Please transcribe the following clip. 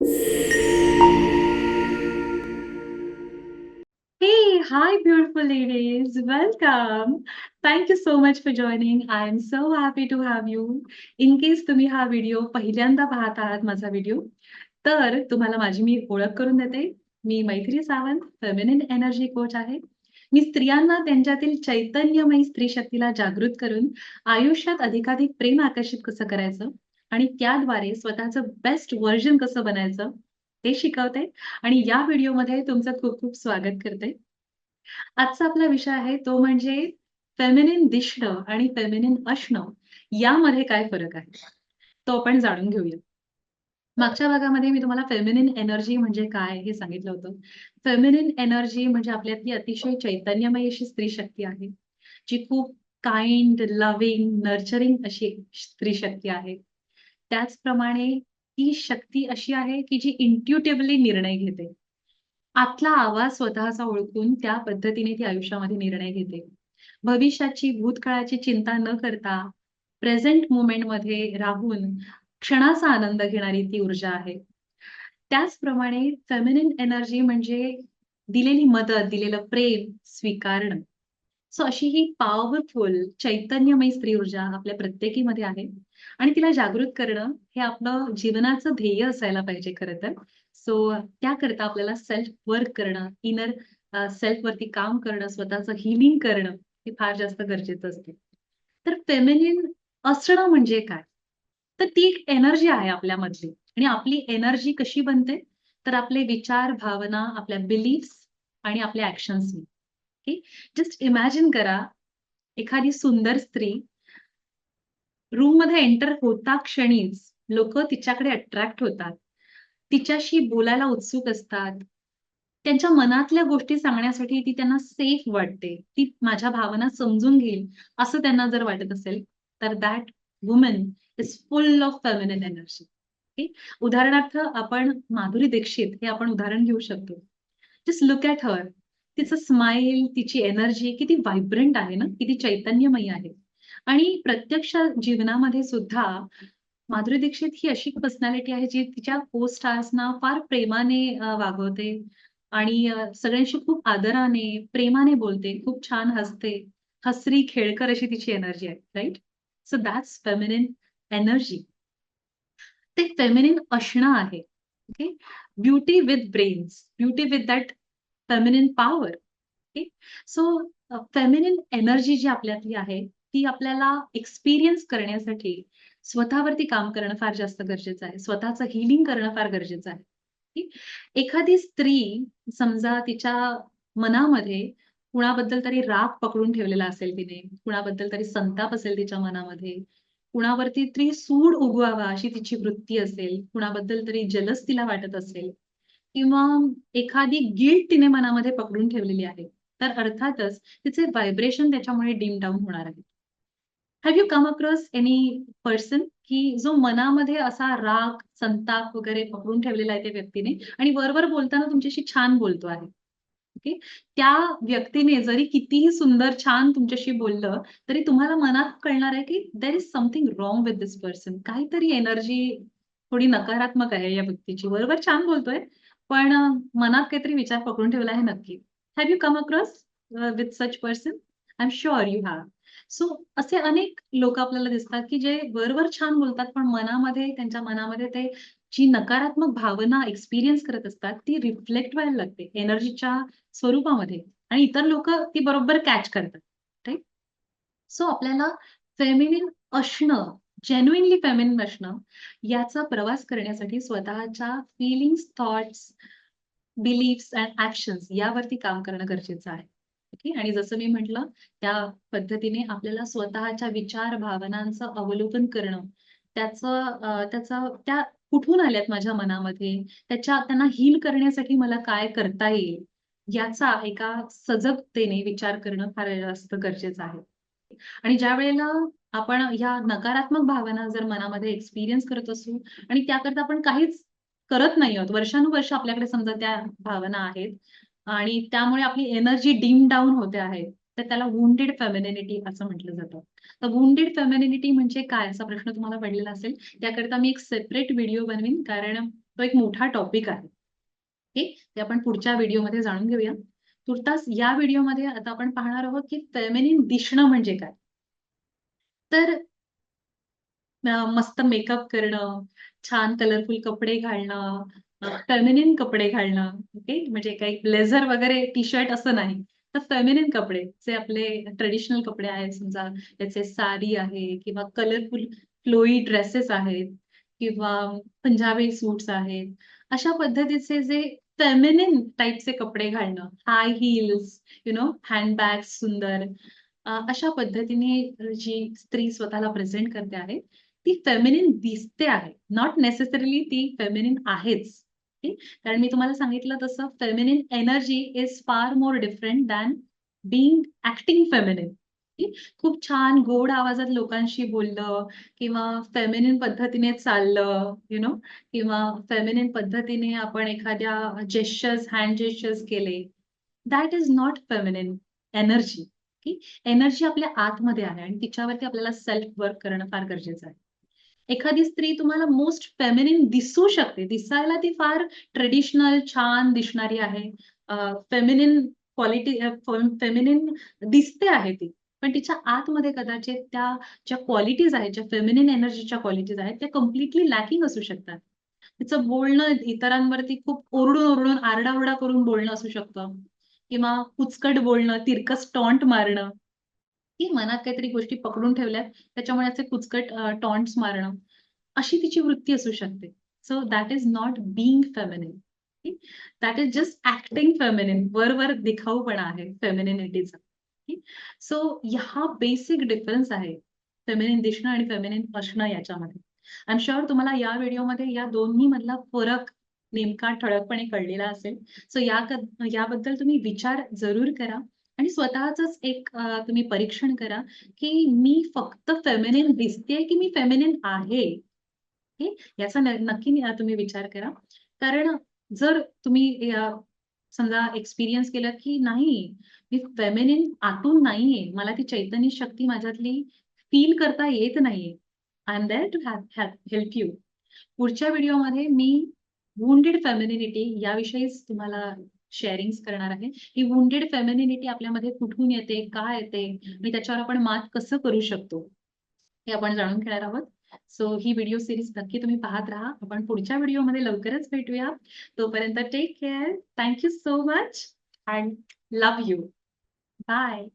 Hey, hi, beautiful ladies. Welcome. Thank you so much for joining. I am so happy to have you. In case तुम्ही हा video पहिल्यांदा पाहत आहात माझा video, तर तुम्हाला माझी मी ओळख करून देते. मी मैत्री सावंत, फेमिनिन एनर्जी कोच आहे. मी स्त्रियांना त्यांच्यातील चैतन्यमयी स्त्री शक्तीला जागृत करून आयुष्यात अधिकाधिक प्रेम आकर्षित कसं करायचं आणि त्याद्वारे स्वतःचं बेस्ट व्हर्जन कसं बनायचं ते शिकवते आणि या व्हिडिओमध्ये तुमचं खूप खूप स्वागत करते. आजचा आपला विषय आहे तो म्हणजे फेमिनिन दिसणं आणि फेमिनिन असणं यामध्ये काय फरक आहे? तो आपण जाणून घेऊया. मागच्या भागामध्ये मी तुम्हाला फेमिनिन एनर्जी म्हणजे काय हे सांगितलं होतं. फेमिनिन एनर्जी म्हणजे आपल्यातली अतिशय चैतन्यमय अशी स्त्री शक्ती आहे. जी खूप काइंड, लव्हिंग, नर्चरिंग अशी स्त्री शक्ती आहे. त्याचप्रमाणे ती शक्ती अशी आहे, की जी इंट्युटिव्हली निर्णय घेते. आतला आवाज स्वतःचा ओळखून त्या पद्धतीने ती आयुष्यामध्ये निर्णय घेते. भविष्याची, भूतकाळाची चिंता न करता प्रेझेंट मोमेंटमध्ये राहून क्षणाचा आनंद घेणारी ती ऊर्जा आहे. त्याचप्रमाणे फेमिनिन एनर्जी म्हणजे दिलेली मदत, दिलेलं प्रेम स्वीकारणं. सो अशी ही पॉवरफुल चैतन्यमय स्त्री ऊर्जा आपल्या प्रत्येकीमध्ये आहे आणि तिला जागृत करणं हे आपलं जीवनाचं ध्येय असायला पाहिजे खरं तर. सो त्याकरता आपल्याला सेल्फ वर्क करणं, इनर सेल्फ सेल्फवरती काम करणं, स्वतःचं हिलिंग करणं हे फार जास्त गरजेचं असते. तर फेमिनिन असणं म्हणजे काय? तर ती एक एनर्जी आहे आपल्यामधली आणि आपली एनर्जी कशी बनते? तर आपले विचार, भावना, आपल्या बिलीफ्स आणि आपल्या ऍक्शन्सनी ओके. जस्ट इमॅजिन करा, एखादी सुंदर स्त्री रूममध्ये एंटर होता क्षणीच लोक तिच्याकडे अट्रॅक्ट होतात. तिच्याशी बोलायला उत्सुक असतात. त्यांच्या मनातल्या गोष्टी सांगण्यासाठी ती त्यांना सेफ वाटते. ती माझ्या भावना समजून घेईल, असं त्यांना जर वाटत असेल, तर that woman is full of feminine energy. Okay. उदाहरणार्थ आपण माधुरी दीक्षित हे आपण उदाहरण घेऊ शकतो. Just look at her. तिचं स्माइल तिची एनर्जी किती व्हायब्रंट आहे ना, किती चैतन्यमयी आहे. आणि प्रत्यक्ष जीवनामध्ये सुद्धा माधुरी दीक्षित ही अशी पर्सनॅलिटी आहे, जी तिच्या को-स्टार्सना फार प्रेमाने वागवते आणि सगळ्यांशी खूप आदराने, प्रेमाने बोलते, खूप छान हसते. हसरी, खेळकर अशी तिची एनर्जी आहे, right so that's feminine energy. ते फेमिनिन असणं आहे. Okay. Beauty with brains, beauty with that feminine power. Okay. So feminine energy जी आपल्यातली आहे, ती आपल्याला एक्सपिरियन्स करण्यासाठी स्वतःवरती काम करणं फार जास्त गरजेचं आहे. स्वतःचं हीलिंग करणं फार गरजेचं आहे. एखादी स्त्री समजा तिच्या मनामध्ये कुणाबद्दल तरी राग पकडून ठेवलेला असेल तिने, कुणाबद्दल तरी संताप असेल तिच्या मनामध्ये, कुणावरती तरी सूड उगवावा अशी तिची वृत्ती असेल, कुणाबद्दल तरी जलस तिला वाटत असेल किंवा एखादी गिल्ट तिने मनामध्ये पकडून ठेवलेली आहे. तर अर्थातच तिचे व्हायब्रेशन त्याच्यामुळे डिम डाऊन होणार आहे. Have you come across any person की जो मनामध्ये असा राग, संताप वगैरे पकडून ठेवलेला आहे त्या व्यक्तीने आणि वरवर बोलताना तुमच्याशी छान बोलतो आहे. ओके. त्या व्यक्तीने जरी कितीही सुंदर, छान तुमच्याशी बोललं, तरी तुम्हाला मनात कळणार आहे की there is something wrong with this person. काहीतरी एनर्जी थोडी नकारात्मक आहे या व्यक्तीची. वरवर छान बोलतोय, पण मनात काहीतरी विचार पकडून ठेवला आहे नक्की. Have you come across with such person? I am sure you have. So असे अनेक लोक आपल्याला दिसतात, की जे वरवर छान बोलतात, पण मनामध्ये त्यांच्या मनामध्ये ते जी नकारात्मक भावना एक्सपिरियन्स करत असतात, ती रिफ्लेक्ट व्हायला लागते एनर्जीच्या स्वरूपामध्ये आणि इतर लोक ती बरोबर कॅच करतात. राईट सो आपल्याला फेमिनिन असणं, जेन्युइनली फेमिनिन असणं, याचा प्रवास करण्यासाठी स्वतःच्या feelings thoughts, beliefs and actions यावरती काम करणं गरजेचं आहे. ओके. आणि जसं मी म्हटलं, त्या पद्धतीने आपल्याला स्वतःच्या विचार, भावनांचं अवलोकन करणं, त्याचं त्याचा त्या कुठून आल्यात माझ्या मनामध्ये, त्याच्या त्यांना हील करण्यासाठी मला काय करता येईल, याचा एका सजगतेने विचार करणं फार जास्त गरजेचं आहे. आणि ज्यावेळेला आपण ह्या नकारात्मक भावना जर मनामध्ये एक्सपिरियन्स करत असू आणि त्याकरता आपण काहीच करत नाही आहोत, वर्षानुवर्ष आपल्याकडे समजा त्या भावना आहेत आणि त्यामुळे आपली एनर्जी डीम डाउन होते आहे, तर त्याला वुंडेड फेमिनिनिटी असं म्हटलं जातं. तर वुंडेड फेमिनिनिटी म्हणजे काय असा प्रश्न तुम्हाला पडलेला असेल, त्याकरता मी एक सेपरेट व्हिडिओ बनवीन कारण तो एक मोठा टॉपिक आहे. ओके. ते आपण पुढच्या व्हिडिओमध्ये जाणून घेऊया. तुर्तास या व्हिडिओमध्ये आता आपण पाहणार आहोत, की फेमिनिन दिसणं म्हणजे काय? तर मस्त मेकअप करणं, छान कलरफुल कपडे घालणं, फेमिनिन कपडे घालणं, ओके. म्हणजे काही ब्लेझर वगैरे टी-शर्ट असं नाही. तर फेमिनिन कपडे जे आपले ट्रेडिशनल कपडे आहेत समजा त्याचे साडी आहे किंवा कलरफुल फ्लोई ड्रेसेस आहेत किंवा पंजाबी सूट्स आहेत. अशा पद्धतीचे जे फेमिनिन टाईपचे कपडे घालणं, high heels, you know handbag सुंदर अशा पद्धतीने जी स्त्री स्वतःला प्रेझेंट करते आहे, ती फेमिनिन दिसते आहे. नॉट नेसेसरीली ती फेमिनिन आहेच. कारण मी तुम्हाला सांगितलं तसं feminine energy is far more different than being acting feminine. खूप छान गोड आवाजात लोकांशी बोललं किंवा फेमिनिन पद्धतीने चाललं, यु नो किंवा फेमिनिन पद्धतीने आपण एखाद्या जेस्चर्स, हँड जेस्चर्स केले. That is not feminine energy. की एनर्जी आपल्या आतमध्ये आहे आणि तिच्यावरती आपल्याला सेल्फ वर्क करणं फार गरजेचं आहे. एखादी स्त्री तुम्हाला मोस्ट फेमिनिन दिसू शकते. दिसायला ती फार ट्रेडिशनल छान दिसणारी आहे. फेमिनिन क्वालिटी फेमिनिन दिसते आहे ती. पण तिच्या आतमध्ये कदाचित त्या ज्या क्वालिटीज आहेत, ज्या फेमिनिन एनर्जीच्या क्वालिटीज आहेत, त्या कम्प्लिटली लॅकिंग असू शकतात. तिचं बोलणं इतरांवरती खूप ओरडून-ओरडून, आरडाओरडा करून बोलणं असू शकतं किंवा कुचकट बोलणं, तिरकस टॉन्ट मारणं. की मनात काहीतरी गोष्टी पकडून ठेवल्यात, त्याच्यामुळे असे कुचकट टॉन्ट्स मारणं. अशी तिची वृत्ती असू शकते. So that is not being feminine. That is just acting feminine. वर-वर दिखाऊपणा आहे फेमिनिनिटीचा. सो ह्या बेसिक डिफरन्स आहे. फेमिनिन दिसणं आणि फेमिनिन असणं याच्यामध्ये. आय एम शुअर तुम्हाला या व्हिडिओमध्ये या दोन्ही मधला फरक नेमका ठळकपणे कळलेला असेल. सो या याबद्दल तुम्ही विचार जरूर करा आणि स्वतःच एक तुम्ही परीक्षण करा, की मी फक्त फेमिनिन दिसतेय, की मी फेमिनिन आहे? याचा नक्की तुम्ही विचार करा. कारण जर तुम्ही समजा एक्सपिरियन्स केलं, की नाही मी फेमिनिन आतून नाहीये. मला ती चैतन्य शक्ती माझ्यातली फील करता येत नाहीये. I am there to help help you. पुढच्या व्हिडिओमध्ये मी वुंडेड फेमिनिनिटी याविषयीच तुम्हाला शेअरिंग करणार आहे. ही वुंडेड फेमिनिनिटी आपल्यामध्ये कुठून येते, का येते आणि त्याच्यावर आपण मात कसं करू शकतो, हे आपण जाणून घेणार आहोत. सो ही व्हिडिओ सिरीज नक्की तुम्ही पाहत राहा. आपण पुढच्या व्हिडिओमध्ये लवकरच भेटूया. तोपर्यंत take care. Thank you so much and love you. Bye.